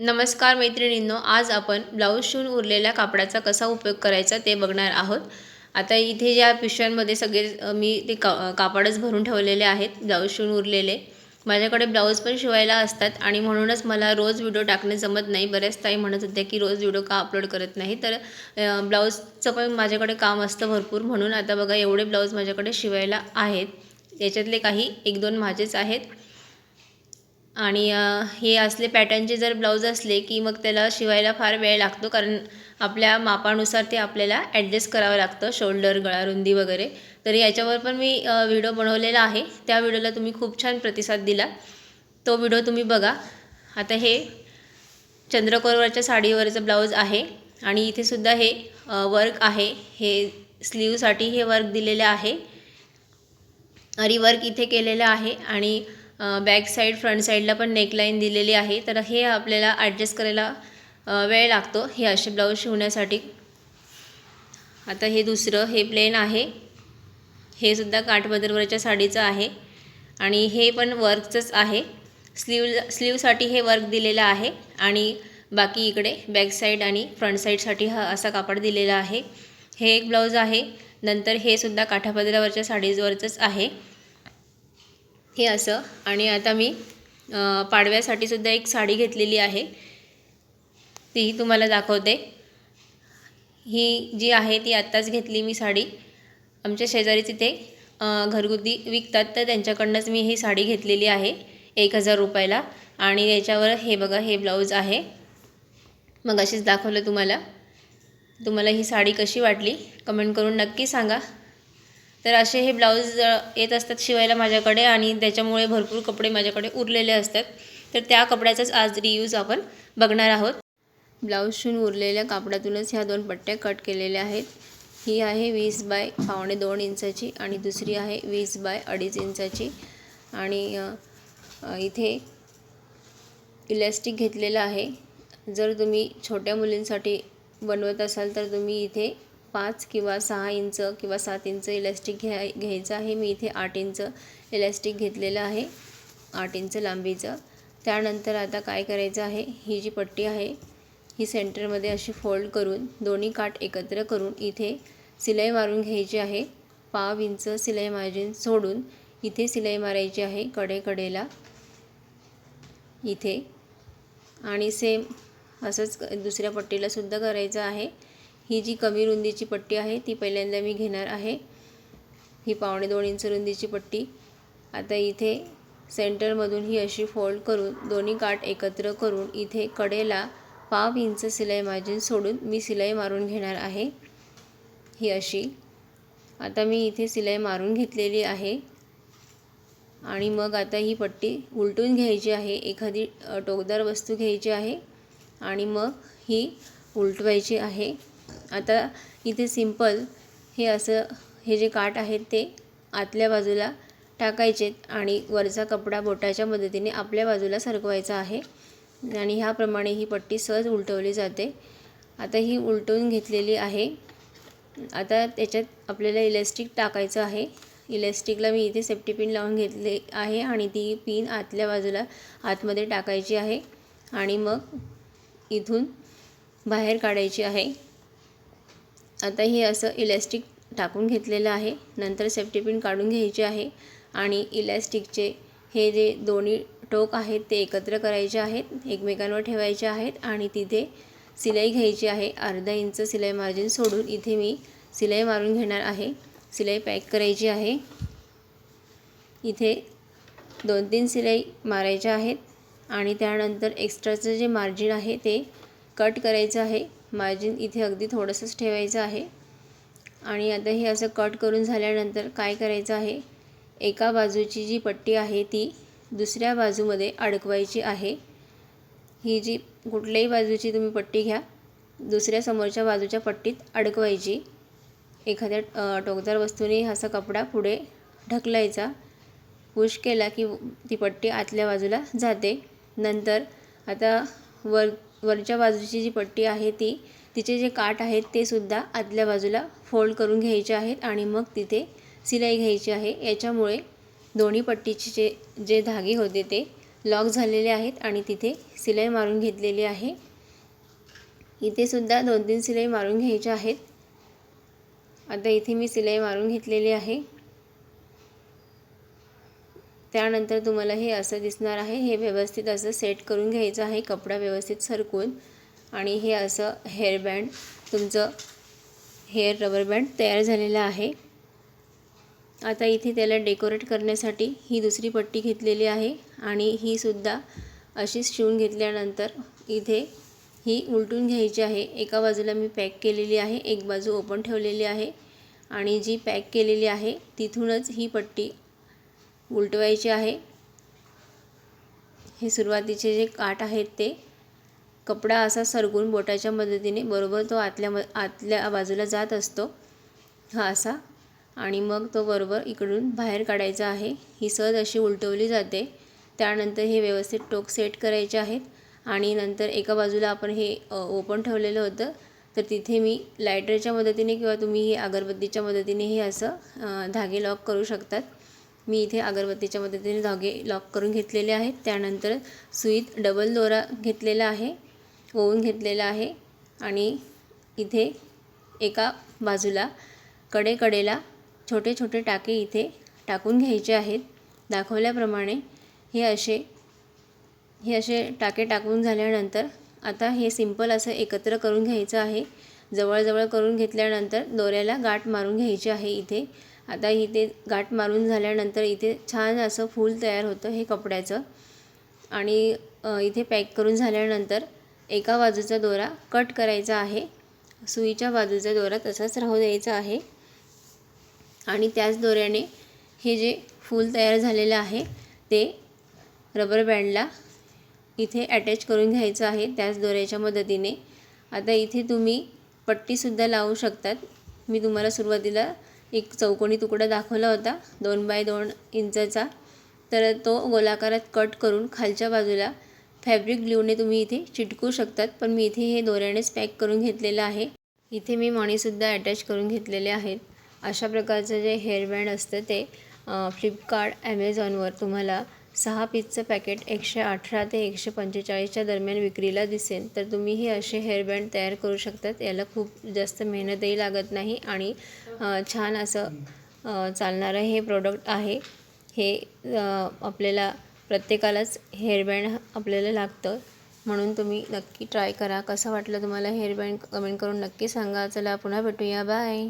नमस्कार मैत्रिणींनो आज आपण ब्लाऊज शिवून उरलेल्या कापडाचा कसा उपयोग करायचा ते बघणार आहोत. आता इथे या पिशव्यांमध्ये सगळे मी ते का कापडच भरून ठेवलेले आहेत ब्लाऊज शिवून उरलेले. माझ्याकडे ब्लाऊज पण शिवायला असतात आणि म्हणूनच मला रोज व्हिडिओ टाकणे जमत नाही. बऱ्याच ताई म्हणत होत्या की रोज व्हिडिओ का अपलोड करत नाही. तर ब्लाऊजचं पण माझ्याकडे काम असतं भरपूर. म्हणून आता बघा एवढे ब्लाऊज माझ्याकडे शिवायला आहेत. याच्यातले काही एक दोन माझेच आहेत. आणि हे असले पॅटर्नचे जर ब्लाऊज असले की मग त्याला शिवायला फार वेळ लागतो कारण आपल्या मापानुसार ते आपल्याला ॲडजस्ट करावं लागतं शोल्डर गळा रुंदी वगैरे. तर याच्यावर पण मी व्हिडिओ बनवलेला आहे. त्या व्हिडिओला तुम्ही खूप छान प्रतिसाद दिला. तो व्हिडिओ तुम्ही बघा. आता हे चंद्रकोरवरच्या साडीवरचं ब्लाऊज आहे आणि इथे सुद्धा हे वर्क आहे. हे स्लीवसाठी हे वर्क दिलेलं आहे. अरी वर्क इथे केलेलं आहे आणि बॅक साईड फ्रंट साईडला पण नेकलाईन दिलेली आहे. तर हे आपल्याला ॲडजस्ट करायला वेळ लागतो. हे असे ब्लाऊज शिवण्यासाठी. आता हे दुसरं हे प्लेन आहे. हे सुद्धा काठपदरवरच्या साडीचं आहे. आणि हे पण वर्कचंच आहे. स्लीव स्लीवसाठी हे वर्क दिलेलं आहे. आणि बाकी इकडे बॅक साईड आणि फ्रंट साईडसाठी हा असा कापड दिलेला आहे. हे एक ब्लाऊज आहे. नंतर हे सुद्धा काठापदरावरच्या साडीजवरचंच आहे. हे असं. आणि आता मी पाडव्यासाठी सुद्धा एक साडी घेतलेली आहे. तीही तुम्हाला दाखवते. ही जी आहे ती आत्ताच घेतली मी साडी. आमच्या शेजारी तिथे घरगुती विकतात तर त्यांच्याकडनंच मी ही साडी घेतलेली आहे एक हजार रुपयाला. आणि याच्यावर हे बघा हे ब्लाऊज आहे. मग अशीच दाखवलं तुम्हाला. तुम्हाला ही साडी कशी वाटली कमेंट करून नक्की सांगा. तर असे हे ब्लाऊज येत असतात शिवायला माझ्याकडे आणि त्याच्यामुळे भरपूर कपडे माझ्याकडे उरलेले असतात. तर त्या कपड्याचाच आज रियूज आपण बघणार आहोत. ब्लाऊज शिवून उरलेल्या कापडातूनच ह्या दोन पट्ट्या कट केलेल्या आहेत. ही आहे वीस बाय पावणे दोन इंचाची आणि दुसरी आहे वीस बाय अडीच इंचाची. आणि इथे इलॅस्टिक घेतलेलं आहे. जर तुम्ही छोट्या मुलींसाठी बनवत असाल तर तुम्ही इथे पाच किंवा सहा इंच किंवा सात इंच इलॅस्टिक घ्या घ्यायचं आहे. मी इथे आठ इंच इलॅस्टिक घेतलेलं आहे. आठ इंच लांबीचं. त्यानंतर आता काय करायचं आहे? ही जी पट्टी आहे ही सेंटरमध्ये अशी फोल्ड करून दोन्ही काठ एकत्र करून इथे सिलाई मारून घ्यायची आहे. पाव इंच सिलाई मार्जिन सोडून इथे सिलाई मारायची आहे कडेकडेला. इथे. आणि सेम असंच दुसऱ्या पट्टीला सुद्धा करायचं आहे. ही जी कमी रुंदीची पट्टी आहे ती पहिल्यांदा मी घेणार आहे. ही पावणे दोन इंच रुंदीची पट्टी. आता इथे सेंटरमधून ही अशी फोल्ड करून दोन्ही काठ एकत्र करून इथे कडेला पाव इंच सिलाई मार्जिन सोडून मी सिलाई मारून घेणार आहे. ही अशी. आता मी इथे सिलाई मारून घेतलेली आहे. आणि मग आता ही पट्टी उलटून घ्यायची आहे एखादी टोकदार वस्तू घ्यायची आहे. आणि मग ही उलटवायची आहे. आता इथे सिंपल हे असं हे जे काठ आहेत ते आतल्या बाजूला टाकायचेत आणि वरचा कपडा बोटाच्या मदतीने आपल्या बाजूला सरकवायचा आहे. आणि ह्याप्रमाणे ही पट्टी सहज उलटवली जाते. आता ही उलटवून घेतलेली आहे. आता त्याच्यात आपल्याला इलेस्टिक टाकायचं आहे. इलेस्टिकला मी इथे सेफ्टी पिन लावून घेतले आहे आणि ती पिन आतल्या बाजूला आतमध्ये टाकायची आहे. आणि मग इथून बाहेर काढायची आहे. आता हे असं इलॅस्टिक टाकून घेतलेलं आहे. नंतर सेफ्टी पिन काढून घ्यायची आहे आणि इलॅस्टिकचे हे जे दोन्ही टोक आहेत ते एकत्र करायचे आहेत. एकमेकांवर ठेवायचे आहेत आणि तिथे सिलाई घ्यायची आहे. अर्धा इंच सिलाई मार्जिन सोडून इथे मी सिलाई मारून घेणार आहे. सिलाई पॅक करायची आहे. इथे दोन तीन सिलाई मारायच्या आहेत आणि त्यानंतर एक्स्ट्राचं जे मार्जिन आहे ते कट करायचं आहे. मार्जिन इथे अगदी थोडंसंच ठेवायचं आहे. आणि आता हे असं कट करून झाल्यानंतर काय करायचं आहे? एका बाजूची जी पट्टी आहे ती दुसऱ्या बाजूमध्ये अडकवायची आहे. ही जी कुठल्याही बाजूची तुम्ही पट्टी घ्या दुसऱ्या समोरच्या बाजूच्या पट्टीत अडकवायची. एखाद्या टोकदार वस्तूने असा कपडा पुढे ढकलायचा. पुश केला की ती पट्टी आतल्या बाजूला जाते. नंतर आता वर वरच्या बाजूची जी पट्टी आहे ती तिचे जे काठ आहेत ते सुद्धा आतल्या बाजूला फोल्ड करून घ्यायचे आहेत आणि मग तिथे सिलाई घ्यायची आहे. याच्यामुळे दोन्ही पट्टीचे जे जे धागे होते ते लॉक झालेले आहेत आणि तिथे सिलाई मारून घेतलेली आहे. इथे सुद्धा दोन तीन सिलाई मारून घ्यायच्या आहेत. आता इथे मी सिलाई मारून घेतलेली आहे. त्यानंतर तुम्हाला हे असं दिसणार आहे हे व्यवस्थित असं सेट करून घ्यायचं आहे कपडा व्यवस्थित सरकून. आणि हे असं हेअरबँड तुमचं हेअर रबर बँड तयार झालेलं आहे. आता इथे त्याला डेकोरेट करण्यासाठी ही दुसरी पट्टी घेतलेली आहे आणि ही सुद्धा अशीच शिवून घेतल्यानंतर इथे ही उलटून घ्यायची आहे. एका बाजूला मी पॅक केलेली आहे एक बाजू ओपन ठेवलेली आहे. आणि जी पॅक केलेली आहे तिथूनच ही पट्टी उलटवायचे आहे. हे सुरुवातीचे जे काठ आहेत ते कपडा असा सरकून बोटाच्या मदतीने बरोबर तो आतल्या म आतल्या बाजूला जात असतो. हा असा. आणि मग तो बरोबर इकडून बाहेर काढायचा आहे. ही सहज अशी उलटवली जाते. त्यानंतर हे व्यवस्थित टोक सेट करायचे आहेत. आणि नंतर एका बाजूला आपण हे ओपन ठेवलेलं होतं. तर तिथे मी लायटरच्या मदतीने किंवा तुम्ही हे अगरबत्तीच्या मदतीने हे असं धागे लॉक करू शकतात. मी इथे अगरबत्तीच्या मदतीने धागे लॉक करून घेतलेले आहेत. त्यानंतर सुईत डबल दोरा घेतलेला आहे ओवून घेतलेला आहे आणि इथे एका बाजूला कडेकडेला छोटे छोटे टाके इथे टाकून घ्यायचे आहेत. दाखवल्याप्रमाणे हे असे हे असे टाके टाकून झाल्यानंतर आता हे सिंपल असं एकत्र करून घ्यायचं आहे. जवळजवळ करून घेतल्यानंतर दोऱ्याला गाठ मारून घ्यायची आहे इथे. आता इथे गाठ मारून झाल्यानंतर इथे छान असं फूल तयार होतं हे कपड्याचं. आणि इथे पॅक करून झाल्यानंतर एका बाजूचा दोरा कट करायचा आहे. सुईच्या बाजूचा दोरा तसाच राहू द्यायचा आहे. आणि त्याच दोऱ्याने हे जे फूल तयार झालेलं आहे ते रबर बँडला इथे अटॅच करून घ्यायचं आहे त्याच दोऱ्याच्या मदतीने. आता इथे तुम्ही पट्टीसुद्धा लावू शकतात. मी तुम्हाला सुरुवातीला एक चौकोनी तुकडा दाखवला होता दोन बाय दोन इंचाचा. तर तो गोलाकारात कट करून खालच्या बाजूला फॅब्रिक ग्लूने तुम्ही इथे चिटकू शकतात पण मी इथे हे दोऱ्यानेच पॅक करून घेतलेलं आहे. इथे मी मणीसुद्धा अटॅच करून घेतलेले आहेत. अशा प्रकारचं जे हेअरबँड असतं ते फ्लिपकार्ट ॲमेझॉनवर तुम्हाला सहा पीसचं पॅकेट एकशे अठरा ते एकशे पंचेचाळीसच्या दरम्यान विक्रीला दिसेल. तर तुम्ही हे असे हेअरबँड तयार करू शकतात. याला खूप जास्त मेहनतही लागत नाही आणि छान असं चालणारं हे प्रोडक्ट आहे. हे आपल्याला प्रत्येकालाच हेअरबँड आपल्याला लागतं. म्हणून तुम्ही नक्की ट्राय करा. कसं वाटलं तुम्हाला हेअरबँड कमेंट करून नक्की सांगा. चला पुन्हा भेटूया. बाय